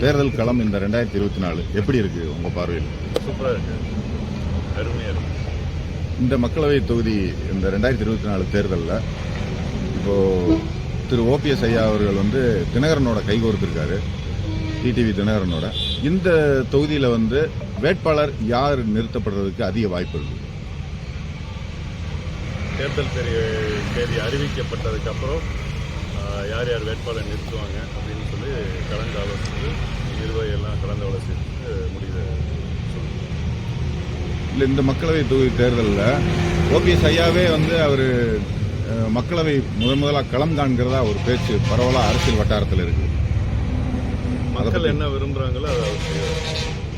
தேர்தல் களம் இந்த ரெண்டாயிரத்தி இருபத்தி நாலு எப்படி இருக்கு உங்க பார்வையில்? சூப்பராக இருக்கு. அருமையாக இருக்கு. இந்த மக்களவை தொகுதி இந்த ரெண்டாயிரத்தி இருபத்தி நாலு தேர்தலில் இப்போ திரு ஓபிஎஸ் ஐயா அவர்கள் வந்து தினகரனோட கைகோர்த்திருக்காரு டிடிவி தினகரனோட. இந்த தொகுதியில் வந்து வேட்பாளர் யார் நிறுத்தப்படுறதுக்கு அதிக வாய்ப்பு இருக்கு? தேர்தல் தெரிய தேதி அறிவிக்கப்பட்டதுக்கு அப்புறம் ஆஹ், யார் யார் வேட்பாளர் நிறுத்துவாங்க அப்படின்னு சொல்லி நிர்வாகி எல்லாம் கலந்து ஆலோசித்து முடிவு இல்லை இந்த மக்களவை தொகுதி தேர்தலில் ஓபிஎஸ் ஐயாவே வந்து அவர் மக்களவை முதன் முதலாக களம் காண்கிறதா ஒரு பேச்சு பரவலாக அரசியல் வட்டாரத்தில் இருக்கு. மக்கள் என்ன விரும்புகிறாங்களோ அதை அவர் செய்வார்.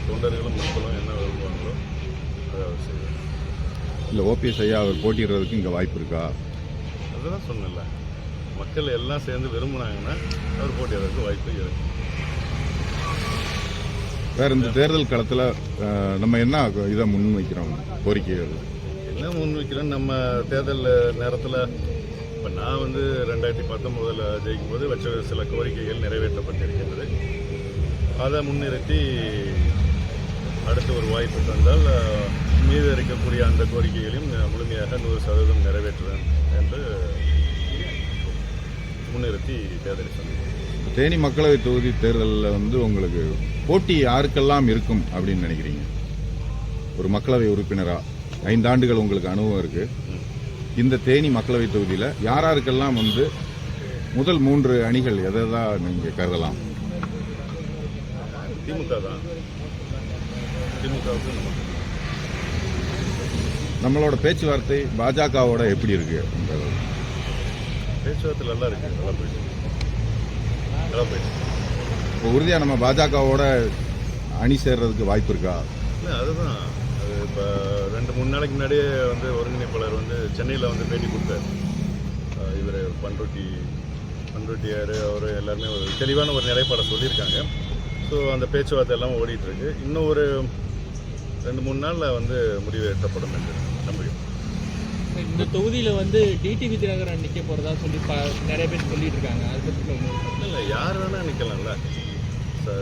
தொண்டர்களும் மக்களும் என்ன விரும்புவாங்களோ அதை அவர் செய்வார். இல்லை ஓபிஎஸ் ஐயா அவர் போட்டியிடுறதுக்கு இங்கே வாய்ப்பு இருக்கா? அதுதான் சொன்னல மக்கள் எல்லாம் சேர்ந்து விரும்புனாங்கன்னா அவர் போட்டியிடறதுக்கு வாய்ப்பு இருக்கு. வேற இந்த தேர்தல் காலத்தில் நம்ம என்ன இதை முன்வைக்கிறோம்? கோரிக்கைகள். என்ன முன்வைக்கிறோம்? நம்ம தேர்தல் நேரத்தில் இப்போ நான் வந்து ரெண்டாயிரத்தி பத்தொம்போதில் ஜெயிக்கும் போது வச்ச சில கோரிக்கைகள் நிறைவேற்றப்பட்டிருக்கின்றது. அதை முன்னிறுத்தி அடுத்து ஒரு வாய்ப்பு தந்தால் மீது இருக்கக்கூடிய அந்த கோரிக்கைகளையும் முழுமையாக நூறு சதவீதம் நிறைவேற்றுவேன் என்று முன்னிறுத்தி தேர்தலை சந்திப்போம் தேனி மக்களவை தொகுதி தேர்தலில் வந்து உங்களுக்கு போட்டி யாருக்கெல்லாம் இருக்கும் அப்படின்னு நினைக்கிறீங்க? ஒரு மக்களவை உறுப்பினரா? ஐந்தாண்டுகள் உங்களுக்கு அனுபவம் இருக்கு. இந்த தேனி மக்களவை தொகுதியில் யார் யாருக்கெல்லாம் வந்து முதல் மூன்று அணிகள் எதை தான் நீங்கள் கருதலாம்? திமுக தான். நம்ம. நம்மளோட பேச்சுவார்த்தை பாஜகவோட எப்படி இருக்கு? பேச்சுவார்த்தை நல்லா இருக்கு நல்லா போயிட்டு இருக்கு. இப்போ உறுதியாக நம்ம பாஜகவோட அணி சேர்றதுக்கு வாய்ப்பு இருக்கா? இல்லை அதுதான். அது இப்போ ரெண்டு மூணு நாளைக்கு முன்னாடியே வந்து ஒருங்கிணைப்பாளர் வந்து சென்னையில் வந்து பேட்டி கொடுத்தார். இவர் பண்ருட்டி பண்ருட்டியார் அவர் எல்லாருமே ஒரு தெளிவான ஒரு நிலைப்பாடை சொல்லியிருக்காங்க. ஸோ அந்த பேச்சுவார்த்தை எல்லாம் ஓடிட்டு இருக்கு. இன்னும் ஒரு ரெண்டு மூணு நாளில் வந்து முடிவு எட்டப்படும் என்று நம்புகிறேன் இந்த தொகுதியில வந்து டிடிவி தினகரன் நிக்க போறதா சொல்லி ப- நிறைய பேர் சொல்லிட்டு இருக்காங்க அதை பத்தி சொல்லுங்க. இல்லை யார் வேணால் நிற்கலாம்ல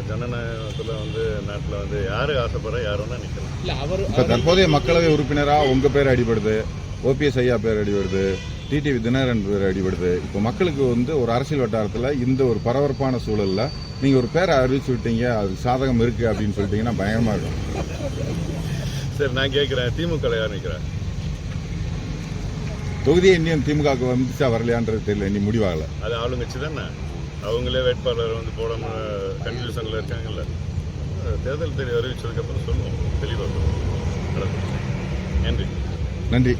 ஜனநாயகத்தில் வந்து நாட்டில் வந்து யார் ஆசைப்படுறா யார் வேணால் நிற்கலாம் இல்ல அவர் இப்போ தற்போதைய மக்களவை உறுப்பினரா உங்க பேர் அடிபடுது ஓபிஎஸ் ஐயா பேர் அடிபடுது டிடிவி தினகரன் பேர் அடிபடுது. இப்போ மக்களுக்கு வந்து ஒரு அரசியல் வட்டாரத்தில் இந்த ஒரு பரபரப்பான சூழல்ல நீங்க ஒரு பேரை அறிவிச்சு விட்டீங்க அது சாதகம் இருக்கு அப்படின்னு சொல்லிட்டீங்கன்னா பயங்கரமா இருக்கும். சரி நான் கேட்குறேன் திமுக யார் நிற்கிறேன் தொகுதியே இன்னும் திமுகவுக்கு வந்துச்சா வரலையான்றது தெரியல. இனி முடிவாகல. அது ஆளுங்கட்சி தானே? அவங்களே வேட்பாளர் வந்து போடாம கன்ஃபியூஷனில் இருக்காங்கல்ல. தேர்தல் தெரிய அறிவிச்சதுக்கப்புறம் சொல்லுவோம். தெளிவாக சொல்லுவோம். நன்றி. நன்றி.